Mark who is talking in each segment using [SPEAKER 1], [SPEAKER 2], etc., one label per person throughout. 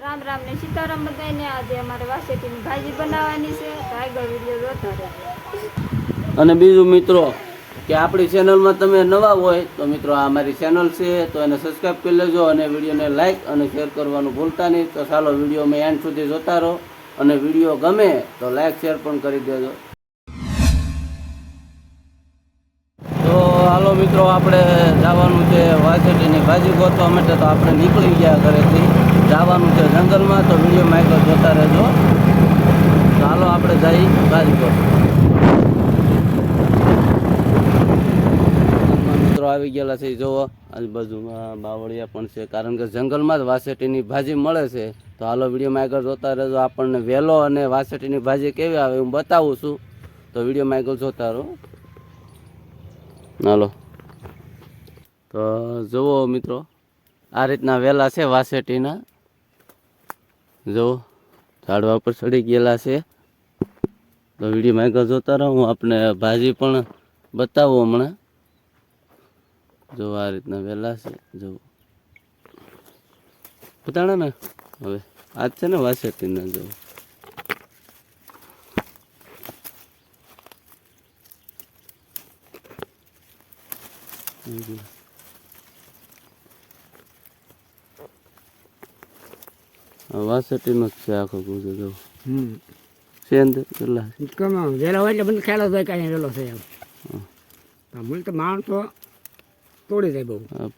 [SPEAKER 1] રામ રામ ને સીતારામ બધાને આજે અમારે વાસેટીની ભાજી બનાવવાની છે. ટાઈગર વીડિયો જોતા રહ્યા
[SPEAKER 2] અને બીજું મિત્રો કે આપણી ચેનલમાં તમે નવા હોય તો મિત્રો આ અમારી ચેનલ છે, તો એને સબસ્ક્રાઈબ કરી લેજો અને વિડીયોને લાઇક અને શેર કરવાનું ભૂલતા નહીં. તો ચાલો વીડિયો મેં એન્ડ સુધી જોતા રહો અને વીડિયો ગમે તો લાઇક શેર પણ કરી દેજો. તો હાલો મિત્રો, આપણે જવાનું છે વાસેટીની ભાજી ગોતવા માટે. તો આપણે નીકળી ગયા ઘરેથી. જવાનું છે જંગલમાં, તો વીડિયો માઇકલ જોતા રહેજો. તો હાલો આપણે જઈ ભાજી ગોતવા જંગલમાં મિત્રો આવી ગયેલા છે. ઈ જોવો આજુબાજુમાં બાવળિયા પણ છે. કારણ કે જંગલમાં જ વાસેટીની ભાજી મળે છે. તો હાલો વિડીયોમાં આગળ જોતા રહેજો. આપણને વેલો અને વાસેટીની ભાજી કેવી આવે હું બતાવું છું. તો વિડીયોમાં આગળ જોતા રહો. હાલો. તો જુઓ મિત્રો, આ રીતના વેલા છે વાસેટીના. જુઓ, ઝાડવા પર ચડી ગયેલા છે. તો વિડીયોમાં આગળ જોતા રહો. હું આપને ભાજી પણ બતાવું હમણાં. જો આ રીતના વહેલા છે જો. બતાડા ને? હવે આજ છે ને વાસેટીના જવું વાસેટીનો જ છે આખો ગુજો જો. અંદર વેલા.
[SPEAKER 3] કમાવ વેલો હોય એટલે મને ખ્યાલ જ હોય કે અહીંયા વેલો છે એમ. મને તો માણસો તોડી જાય બહુ.
[SPEAKER 2] આ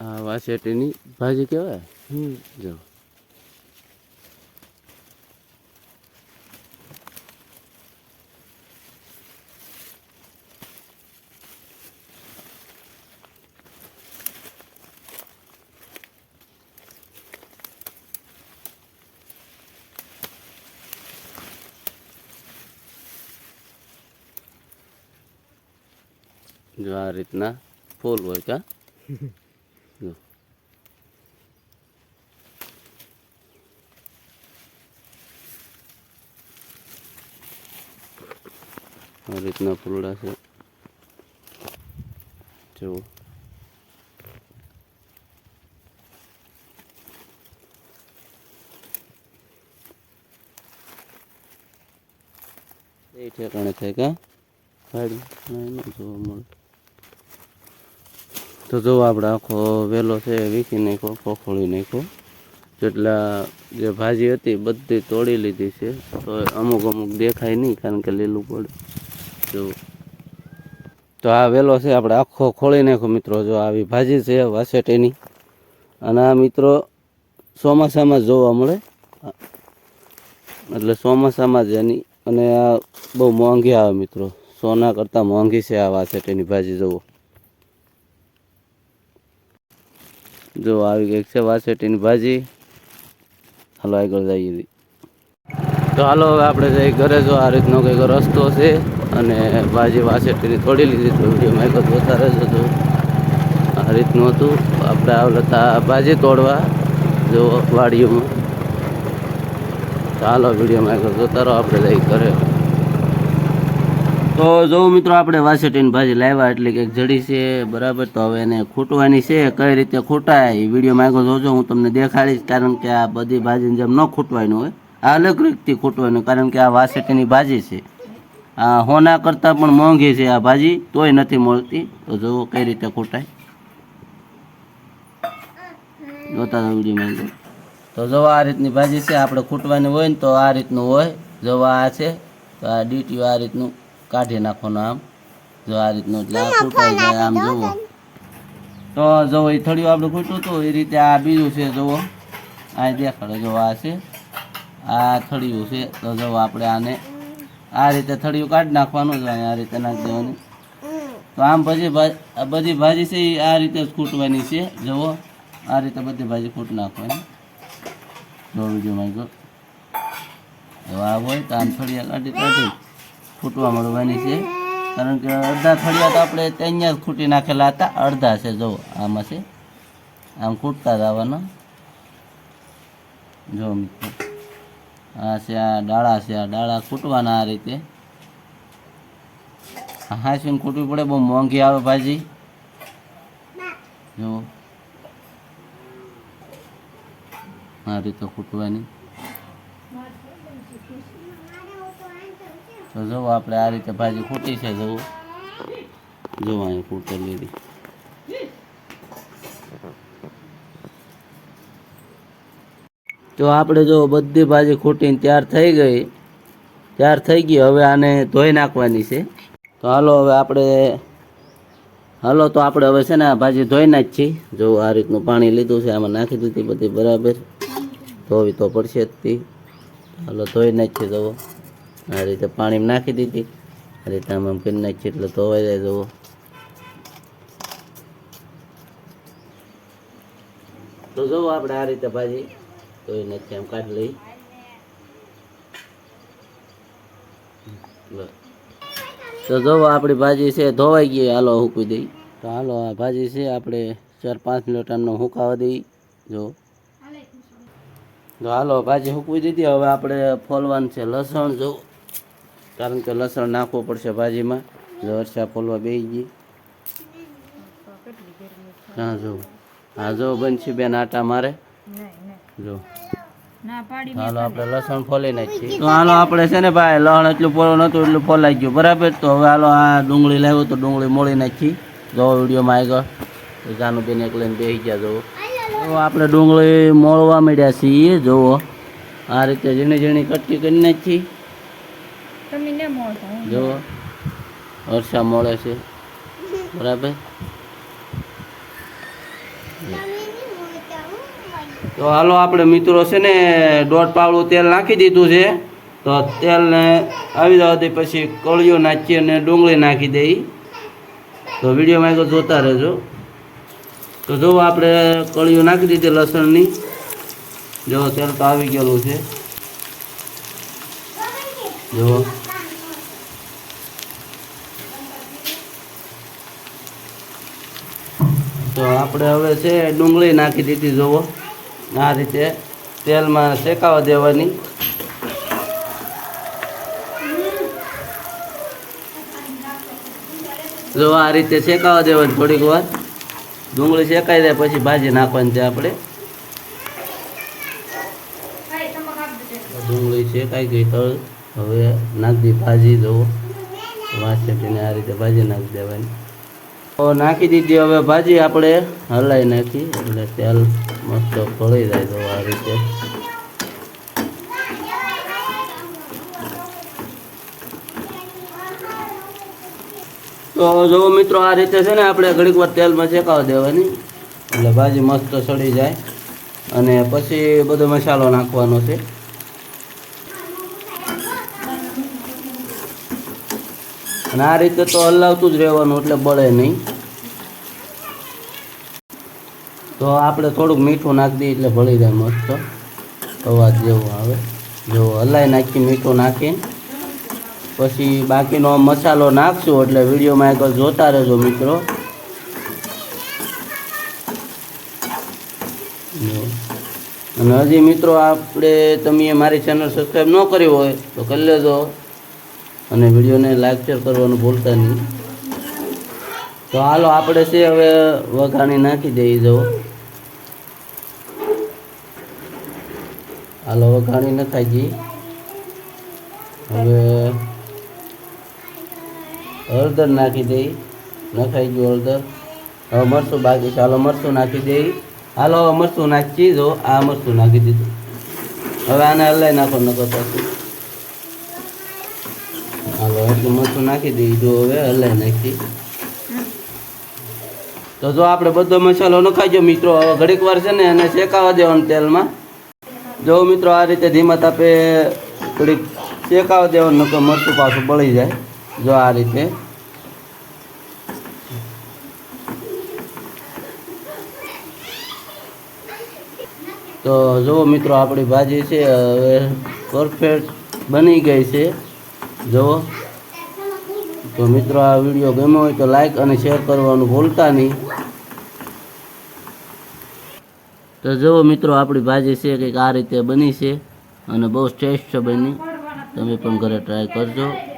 [SPEAKER 2] આ વાસેટીની ભાજી કહેવાય?
[SPEAKER 3] હમ.
[SPEAKER 2] જો. જો આ રીતના ફૂલ હોય કા આ રીતના ફૂલડા છે. જુઓ. એ ઠેકાણે થાય કા? ગાડી જોવા મળે તો જો આપણે આખો વેલો છે વીખી નાખ્યો, ખોખોળી નાખ્યો. જેટલા જે ભાજી હતી બધી તોડી લીધી છે. તો અમુક અમુક દેખાય નહીં કારણ કે લીલું પડે. જો. તો આ વેલો છે આપણે આખો ખોળી નાખ્યો મિત્રો. જો આવી ભાજી છે વાસેટેની અને આ મિત્રો ચોમાસામાં જોવા મળે. એટલે ચોમાસામાં જ એની. અને આ બહુ મોંઘી આવે મિત્રો. સોના કરતાં મોંઘી છે આ વાસેટેની ભાજી, જુઓ. જો આવી ગઈ છે વાસેટીની ભાજી. હાલો આગળ જઈએ. તો હાલો હવે આપણે જઈ ઘરે. જો આ રીતનો કંઈક રસ્તો છે અને ભાજી વાસેટીની તોડી લીધી તો વિડીયોમાં એક વધારે જ હતું. આ રીતનું હતું. આપણે આવેલા હતા ભાજી તોડવા જો વાડીઓમાં. ચાલો વિડીયોમાં એક જોતા આપણે જઈ ઘરે. તો જો મિત્રો આપણે વાસેટીની ભાજી લાવ્યા એટલે કંઈક જડી છે, બરાબર? તો હવે એને ખૂટવાની છે. કઈ રીતે ખૂટાય એ વિડીયોમાં આગળ જોજો, હું તમને દેખાડીશ. કારણ કે આ બધી ભાજીની જેમ ન ખૂટવાનું હોય, આ અલગ રીતથી ખૂટવાનું. કારણ કે આ વાસેટીની ભાજી છે. આ હોના કરતાં પણ મોંઘી છે આ ભાજી, તોય નથી મળતી. તો જોવો કઈ રીતે ખૂટાય. જોતા વિડીયોમાં આગળ તો જો આ રીતની ભાજી છે. આપણે ખૂટવાની હોય ને તો આ રીતનું હોય. જો આ છે. તો આ ડીટીઓ આ રીતનું. કાઢી નાખવાનું આમ. જો આ રીતનું એટલે આ ખૂટાઈ જાય આમ જુઓ. તો જો એ થળિયું આપણે ખૂટ્યું હતું એ રીતે આ બીજું છે જુઓ. આ દેખાડો જો આ છે. આ થળિયું છે તો જો આપણે આને આ રીતે થળિયું કાઢી નાખવાનું જો આ રીતે નાખી દેવાનું. તો આમ પછી બધી ભાજી છે એ આ રીતે જ ખૂટવાની છે જુઓ. આ રીતે બધી ભાજી ખૂટ નાખવાની. જો વિડીયોમાં જો જો આ હોય તો આમ થળિયા કાઢી કાઢી. ફૂટવા મળવાની છે. કારણ કે અડધા થળિયા તો આપણે ત્યાં જ ખૂટી નાખેલા હતા. અડધા છે જો આમાં છે. આમ ખૂટતા જ આવવાના જો મિત્રો, આ છે, આ ડાળા છે, આ ડાળા ખૂટવાના આ રીતે. હાસીને ખૂટવી પડે, બહુ મોંઘી આવે ભાજી. જો આ રીતે ખૂટવાની. તો જો આપણે આ રીતે ભાજી ખૂટી છે જવું જો અહીં ખૂટી લીધી. તો આપણે જો બધી ભાજી ખૂટીને તૈયાર થઈ ગઈ. તૈયાર થઈ ગઈ, હવે આને ધોઈ નાખવાની છે. તો હાલો હવે આપણે, હાલો તો આપણે હવે છે ને આ ભાજી ધોઈ નાખી જો આ રીતનું પાણી લીધું છે, આમાં નાખી દીધી બધી બરાબર. ધોવી તો પડશે જ હાલો ધોઈ નાખીએ, જુઓ. આ રીતે પાણીમાં નાખી દીધી. આ રીતે આમ આમ કરી નાખીએ એટલે ધોવાઈ જાય જુઓ. તો જુઓ આપણે આ રીતે ભાજી ધોઈ નાખીએ આમ કાઢી લઈ. તો જુઓ આપણી ભાજી છે, ધોવાઈ ગઈ. હાલો હૂકવી દઈ. તો હાલો, આ ભાજી છે, આપણે ચાર પાંચ મિનિટ આમનો હુકાવા દઈ. જો તો હાલો, ભાજી હૂકવી દીધી. હવે આપણે ફોલવાનું છે લસણ. જો કારણ કે લસણ નાખવું પડશે ભાજીમાં. જો ફોલવા બેસી ગઈ. હા, જો. હા, જો બનશે બેન આટા મારે. જો. હાલો, આપણે લસણ ફોલી નાખીએ. તો હાલો, આપણે છે ને ભાઈ લસણ એટલું પોળું નહોતું, એટલું ફોલાઈ ગયું. બરાબર? તો હવે હાલો, આ ડુંગળી લાવ્યું તો ડુંગળી મોળી નાખી. જો, વિડીયોમાં આગળ. તો જાનું બેન એક લઈને બેસી ગયા, જુઓ. તો આપણે ડુંગળી મોળવા માંડ્યા છીએ જોવો આ રીતે ઝીણી ઝીણી કટકી કરી નાખી.
[SPEAKER 1] ને
[SPEAKER 2] હર્ષા મળે છે. બરાબર? તો હાલો, આપણે મિત્રો છે ને, દોઢ પાવડું તેલ નાખી દીધું છે. તો તેલને આવી જવા દે, પછી કળીઓ નાખીએ અને ડુંગળી નાખી દઈ તો વિડીયોમાં એક જોતા રહેજો. તો જો આપણે કળીઓ નાખી દીધી લસણની. જો તેલ તો આવી ગયેલું છે. જો તો આપણે હવે છે ડુંગળી નાખી દીધી જોવો આ રીતે તેલમાં શેકાવા દેવાની. જો આ રીતે શેકાવા દેવાની થોડીક વાર. ડુંગળી શેકાઈ જાય, પછી ભાજી નાખવાની છે આપણે. ડુંગળી શેકાઈ ગઈ તો હવે નાખી ભાજી જોવો વાસેટીને આ રીતે ભાજી નાખી દેવાની. તો નાખી દીધી, હવે ભાજી આપણે હલાવી નાખી. એટલે તેલ મસ્ત ફળી જાય તો આ રીતે. તો જો મિત્રો, આ રીતે છે ને આપણે ઘડીક વાર તેલમાં શેકાવા દેવાની. એટલે ભાજી મસ્ત સડી જાય. અને પછી બધો મસાલો નાખવાનો છે. અને આ રીતે તો હલાવતું જ રહેવાનું, એટલે બળે નહીં. તો આપણે થોડુંક મીઠું નાખી દઈએ એટલે ભળી જાય મસ્ત અવાજ જેવો આવે. જો હલાઈ નાખી મીઠું નાખીને. પછી બાકીનો મસાલો નાખશું એટલે વિડીયોમાં એક જોતા રહેજો મિત્રો. અને હજી મિત્રો આપણે તમે મારી ચેનલ સબસ્ક્રાઈબ ન કરી હોય તો કરી લેજો. અને વિડીયોને લાઈક શેર કરવાનું ભૂલતા નહીં. તો હાલો, આપણે છે હવે વઘાણી નાખી દઈએ જો. હાલો વઘાણી થાય ગઈ. હવે હળદર નાખી દઈ. નખાઈ ગયું હળદર. હવે મરચું બાકી છે. હાલો, મરચું નાખી દઈ. હાલો, હવે મરચું નાખી જો આ મરચું નાખી દીધું. હવે આને હલાઈ નાખો, નકર પાછું. હાલો, એટલું મરચું નાખી દઈ. જો હવે હલાઈ નાખી. તો જો આપણે બધો મસાલો નખાઈ ગયો મિત્રો. હવે ઘડીક વાર છે ને એને શેકાવા દેવાનું તેલમાં. જો મિત્રો આ રીતે ધીમા તાપે થોડીક શેકાવ દેવાનું નકર મરચું પાછું બળી જાય, જો આ રીતે. તો જુઓ મિત્રો, આપણી ભાજી છે, હવે પરફેક્ટ બની ગઈ છે. જુઓ. તો મિત્રો, આ વીડિયો ગમ્યો હોય તો લાઈક અને શેર કરવાનું ભૂલતા નહીં. તો જુઓ મિત્રો, આપણી ભાજી છે કંઈક આ રીતે બની છે અને બહુ ટેસ્ટ બની. તમે પણ ઘરે ટ્રાય કરજો.